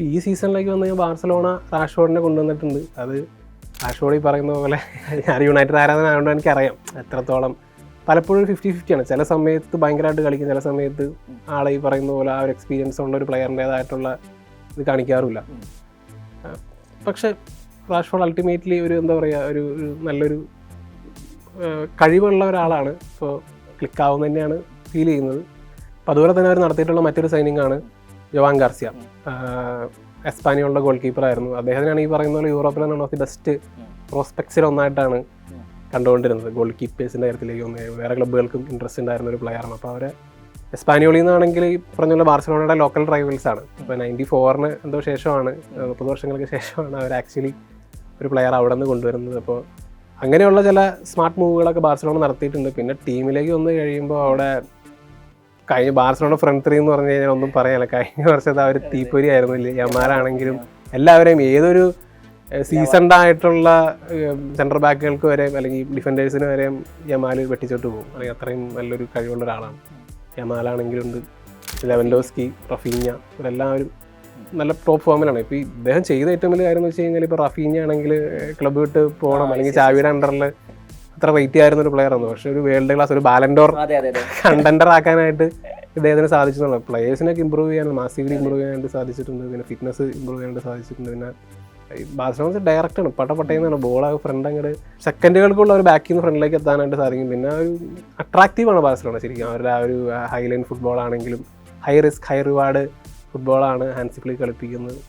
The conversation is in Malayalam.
ഈ സീസണിലേക്ക് വന്ന് ബാർസലോണ റാഷ്ഫോർഡിനെ കൊണ്ടുവന്നിട്ടുണ്ട്. അത് റാഷ്ഫോർഡ് ഈ പറയുന്ന പോലെ ഞാൻ യുണൈറ്റഡ് ആരാധന ആയതുകൊണ്ട് എനിക്കറിയാം എത്രത്തോളം. പലപ്പോഴും ഫിഫ്റ്റി ഫിഫ്റ്റിയാണ് ചില സമയത്ത് ഭയങ്കരമായിട്ട് കളിക്കും. ചില സമയത്ത് ആളെ ഈ പറയുന്ന പോലെ ആ ഒരു എക്സ്പീരിയൻസ് ഉള്ള ഒരു പ്ലെയറിന്റെതായിട്ടുള്ള ഇത് കാണിക്കാറില്ല പക്ഷെ റാഷ്ഫോർഡ് അൾട്ടിമേറ്റ്ലി ഒരു എന്താ പറയുക ഒരു നല്ലൊരു കഴിവുള്ള ഒരാളാണ്. ഇപ്പോൾ ക്ലിക്കാവുന്ന തന്നെയാണ് ഫീൽ ചെയ്യുന്നത്. അപ്പോൾ അതുപോലെ തന്നെ അവർ നടത്തിയിട്ടുള്ള മറ്റൊരു സൈനിങ് ആണ് ജവാൻ ഗാർസിയ. എസ്പാനിയോളുടെ ഗോൾ കീപ്പർ ആയിരുന്നു. അദ്ദേഹത്തിനാണ് ഈ പറയുന്ന പോലെ യൂറോപ്പിലെ വൺ ഓഫ് ദി ബെസ്റ്റ് പ്രോസ്പെക്ട്സിൽ ഒന്നായിട്ടാണ് കണ്ടുകൊണ്ടിരുന്നത്. ഗോൾ കീപ്പേഴ്സിന്റെ കാര്യത്തിലേക്ക് ഒന്ന് വേറെ ക്ലബ്ബുകൾക്കും ഇൻട്രസ്റ്റ് ഉണ്ടായിരുന്ന ഒരു പ്ലെയറാണ് അപ്പോൾ അവരെ എസ്പാനിയോളിൽ നിന്നാണെങ്കിൽ ഈ പറഞ്ഞ പോലെ ബാർസലോണയുടെ ലോക്കൽ റൈവൽസ് ആണ്. ഇപ്പോൾ നയന്റി ഫോറിന് എന്തോ ശേഷമാണ് മുപ്പത് വർഷങ്ങൾക്ക് ശേഷമാണ് അവർ ആക്ച്വലി ഒരു പ്ലെയർ അവിടെ നിന്ന് കൊണ്ടുവരുന്നത്. അപ്പോൾ അങ്ങനെയുള്ള ചില സ്മാർട്ട് മൂവുകളൊക്കെ ബാർസലോണ നടത്തിയിട്ടുണ്ട്. പിന്നെ ടീമിലേക്ക് വന്ന് കഴിയുമ്പോൾ അവിടെ കഴിഞ്ഞ ബാർസലോണ ഫ്രണ്ട് ത്രീ എന്ന് പറഞ്ഞു കഴിഞ്ഞാൽ ഒന്നും പറയാനില്ല. കഴിഞ്ഞ വർഷത്തെ ഒരു തീപ്പൊരി ആയിരുന്നില്ല യമാരാണെങ്കിലും എല്ലാവരെയും ഏതൊരു സീസൺഡ് ആയിട്ടുള്ള സെൻട്രൽ ബാക്കുകൾക്ക് വരെ അല്ലെങ്കിൽ ഡിഫൻഡേഴ്സിന് വരെ യമാൽ വെട്ടിച്ചോട്ട് പോകും. അല്ലെങ്കിൽ അത്രയും നല്ലൊരു കഴിവുള്ള ഒരാളാണ്. യമാലാണെങ്കിലും ഉണ്ട്. ലെവൻഡോസ്കി റഫീഞ്ഞ ഇവരെല്ലാവരും നല്ല ടോപ്പ് ഫോമിലാണ് ഇപ്പോൾ ഇദ്ദേഹം ചെയ്ത ഏറ്റവും വലിയ കാര്യം എന്ന് വെച്ച് കഴിഞ്ഞാൽ ഇപ്പോൾ റഫീഞ്ഞ ആണെങ്കിൽ ക്ലബ് വിട്ട് പോകണം. അല്ലെങ്കിൽ ചാവിയുടെ അണ്ടറിൽ അത്ര റേറ്റ് ആയിരുന്ന ഒരു പ്ലെയർ ആണ് പക്ഷെ ഒരു വേൾഡ് ക്ലാസ് ഒരു ബാലൻഡോർ കണ്ടന്റർ ആക്കാനായിട്ട് ഇദ്ദേഹത്തിന് സാധിച്ചിട്ടുള്ള പ്ലേയേഴ്സിനൊക്കെ ഇമ്പ്രൂവ് ചെയ്യാൻ മാസീവ്ലി ഇമ്പ്രൂവ് ചെയ്യാനായിട്ട് സാധിച്ചിട്ടുണ്ട്. പിന്നെ ഫിറ്റ്നസ് ഇമ്പ്രൂവ് ചെയ്യാനായിട്ട് സാധിച്ചിട്ടുണ്ട്. പിന്നെ ബാർസലോണ ഡയറക്റ്റ് ആണ്. പട്ട പട്ടയെന്നാണ് ബോൾ ആ ഫ്രണ്ട് അങ്ങോട്ട് സെക്കൻഡുകൾക്കുള്ള ഒരു ബാക്കിൽ നിന്ന് ഫ്രണ്ടിലേക്ക് എത്താനായിട്ട് സാധിക്കും. പിന്നെ ഒരു അട്രാക്റ്റീവ് ആണ് ബാർസലോണ ശരിക്കും. അവരുടെ ആ ഒരു ഹൈലൈൻ ഫുട്ബോൾ ആണെങ്കിലും ഹൈ റിസ്ക് ഹൈ റിവാർഡ് ഫുട്ബോളാണ് ഹാൻസിപ്ലി കളിപ്പിക്കുന്നത്.